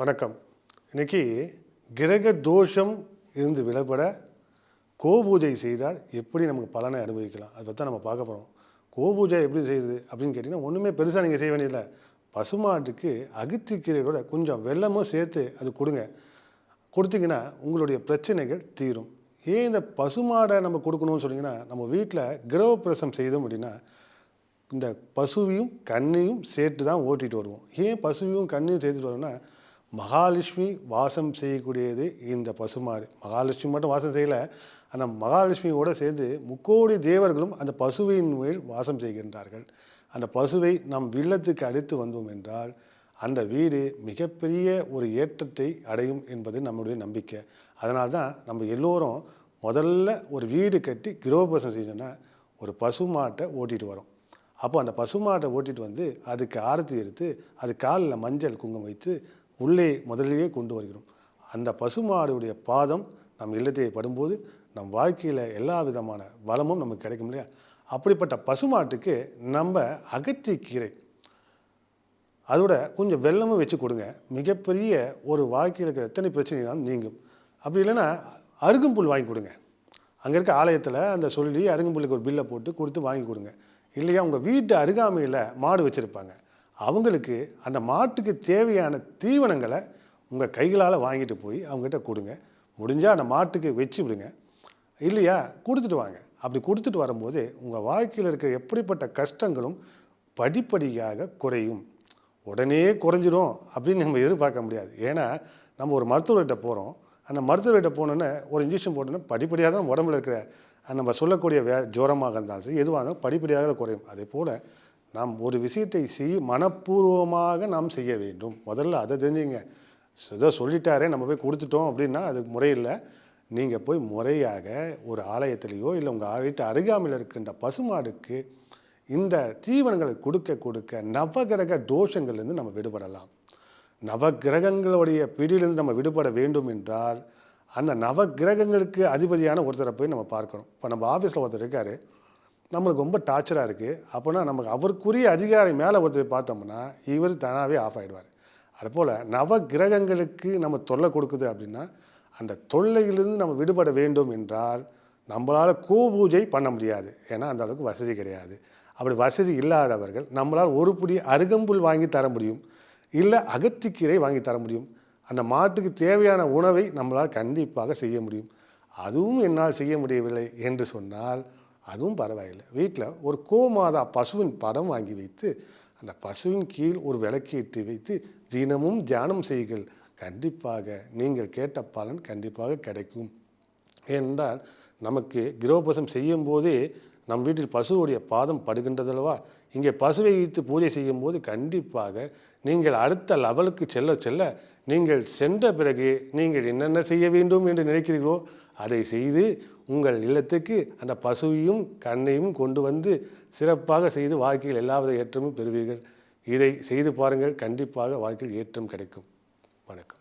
வணக்கம். இன்னைக்கு கிரக தோஷம் இருந்து விலபட கோபூஜை செய்தால் எப்படி நமக்கு பலனை அனுபவிக்கலாம்? அதை பற்றி நம்ம பார்க்க போகிறோம் கோபூஜை எப்படி செய்யுது அப்படின்னு கேட்டிங்கன்னா ஒன்றுமே பெருசாக நீங்கள் செய்ய வேண்டியதில்லை. பசுமாட்டுக்கு அகத்திக்கீரையோட கொஞ்சம் வெல்லமும் சேர்த்து அது கொடுங்க. கொடுத்தீங்கன்னா உங்களுடைய பிரச்சனைகள் தீரும். ஏன் இந்த பசுமாடை நம்ம கொடுக்கணும்னு சொன்னீங்கன்னா நம்ம வீட்டில் கிரகப்பிரசம் செய்தோம் அப்படின்னா இந்த பசுவையும் கண்ணையும் சேர்த்து தான் ஓட்டிகிட்டு வருவோம். ஏன் பசுவையும் கண்ணையும் சேர்த்துட்டு வரோம்னா மகாலட்சுமி வாசம் செய்யக்கூடியது இந்த பசுமாடு. மகாலட்சுமி மட்டும் வாசம் செய்யலை. ஆனால் மகாலட்சுமியோடு சேர்ந்து முக்கோடி தேவர்களும் அந்த பசுவின் மேல் வாசம் செய்கின்றார்கள். அந்த பசுவை நம் வில்லத்துக்கு அடித்து வந்தோம் என்றால் அந்த வீடு மிகப்பெரிய ஒரு ஏற்றத்தை அடையும் என்பது நம்முடைய நம்பிக்கை. அதனால் தான் நம்ம எல்லோரும் முதல்ல ஒரு வீடு கட்டி கிரோபசம் செய்யணும்னா ஒரு பசுமாட்டை ஓட்டிகிட்டு வரோம். அப்போ அந்த பசுமாட்டை ஓட்டிகிட்டு வந்து அதுக்கு ஆரத்தி எடுத்து அது காலில் மஞ்சள் குங்குமம் வைத்து உள்ளே முதலிலேயே கொண்டு வருகிறோம். அந்த பசுமாடுடைய பாதம் நம் இல்லத்தை படும்போது நம் வாழ்க்கையில் எல்லா விதமான வளமும் நமக்கு கிடைக்கும் இல்லையா? அப்படிப்பட்ட பசுமாட்டுக்கு நம்ம அகத்தி கீரை. அதோட கொஞ்சம் வெல்லமும் வச்சு கொடுங்க. மிகப்பெரிய ஒரு வாழ்க்கையில் இருக்கிற எத்தனை பிரச்சனைனாலும் நீங்கும். அப்படி இல்லைன்னா அருகம்புல் வாங்கி கொடுங்க. அங்கே இருக்க ஆலயத்தில் அந்த சொல்லி அருகும்புல்லுக்கு ஒரு பில்லை போட்டு கொடுத்து வாங்கி கொடுங்க. இல்லையா உங்கள் வீட்டு அருகாமையில் மாடு வச்சுருப்பாங்க. அவங்களுக்கு அந்த மாட்டுக்கு தேவையான தீவனங்களை உங்கள் கைகளால் வாங்கிட்டு போய் அவங்ககிட்ட கொடுங்க. முடிஞ்சால் அந்த மாட்டுக்கு வச்சு விடுங்க. இல்லையா? கொடுத்துட்டு வாங்க. அப்படி கொடுத்துட்டு வரும்போது உங்கள் வாழ்க்கையில் இருக்கிற எப்படிப்பட்ட கஷ்டங்களும் படிப்படியாக குறையும். உடனே குறைஞ்சிரும் அப்படின்னு நம்ம எதிர்பார்க்க முடியாது. ஏன்னா நம்ம ஒரு மருத்துவர்கிட்ட போகிறோம் அந்த மருத்துவர்கிட்ட போனோன்னே ஒரு இன்ஜெக்ஷன் போட்டோன்னே படிப்படியாக தான் உடம்புல இருக்கிற நம்ம சொல்லக்கூடிய வே ஜுரமாக இருந்தாலும் சரி எதுவாக இருந்தாலும் படிப்படியாக தான் குறையும். அதே போல் நாம் ஒரு விஷயத்தை செய் மனப்பூர்வமாக நாம் செய்ய வேண்டும். முதல்ல அதை தெரிஞ்சுங்க. ஏதோ சொல்லிட்டாரே நம்ம போய் கொடுத்துட்டோம் அப்படின்னா அது முறையில்லை. நீங்கள் போய் முறையாக ஒரு ஆலயத்திலேயோ இல்லை உங்கள் வீட்டு அருகாமையில் இருக்கின்ற பசுமாடுக்கு இந்த தீவனங்களை கொடுக்க கொடுக்க நவகிரக தோஷங்கள்லேருந்து நம்ம விடுபடலாம். நவகிரகங்களுடைய பிடியிலிருந்து நம்ம விடுபட வேண்டும் என்றால் அந்த நவகிரகங்களுக்கு அதிபதியான ஒருத்தரை போய் நம்ம பார்க்கணும். இப்போ நம்ம ஆஃபீஸில் ஒருத்தர் இருக்கார். நம்மளுக்கு ரொம்ப டார்ச்சராக இருக்குது அப்போனா நமக்கு அவருக்குரிய அதிகாரி மேலே ஒருத்தர் பார்த்தோம்னா இவர் தானாகவே ஆஃப் ஆகிடுவார் அதுபோல் நவகிரகங்களுக்கு நம்ம தொல்லை கொடுக்குது அப்படின்னா அந்த தொல்லையிலிருந்து நம்ம விடுபட வேண்டும் என்றால் நம்மளால் பூஜை பண்ண முடியாது. ஏன்னா அந்த அளவுக்கு வசதி கிடையாது. அப்படி வசதி இல்லாதவர்கள் நம்மளால் ஒரு புடி அருகம்புல் வாங்கி தர முடியும். இல்லை அகத்திக்கீரை வாங்கி தர முடியும். அந்த மாட்டுக்கு தேவையான உணவை நம்மளால் கண்டிப்பாக செய்ய முடியும். அதுவும் என்னால் செய்ய முடியவில்லை என்று சொன்னால் அதுவும் பரவாயில்லை. வீட்டில் ஒரு கோமாதா பசுவின் படம் வாங்கி வைத்து அந்த பசுவின் கீழ் ஒரு விளக்கேற்றி வைத்து தினமும் தியானம் செய்கள் கண்டிப்பாக நீங்கள் கேட்ட பலன் கண்டிப்பாக கிடைக்கும். ஏனென்றால் நமக்கு கிரகோபசம் செய்யும் போதே நம் வீட்டில் பசுவுடைய பாதம் படுகின்றதல்லவா? இங்கே பசுவை வைத்து பூஜை செய்யும் போது கண்டிப்பாக நீங்கள் அடுத்த லெவலுக்கு செல்ல செல்ல நீங்கள் சென்ற பிறகு நீங்கள் என்னென்ன செய்ய வேண்டும் என்று நினைக்கிறீர்களோ அதை செய்து உங்கள் இல்லத்துக்கு அந்த பசுவையும் கண்ணையும் கொண்டு வந்து சிறப்பாக செய்து வாழ்க்கையில் எல்லாவித ஏற்றமும் பெறுவீர்கள். இதை செய்து பாருங்கள். கண்டிப்பாக வாழ்க்கையில் ஏற்றம் கிடைக்கும். வணக்கம்.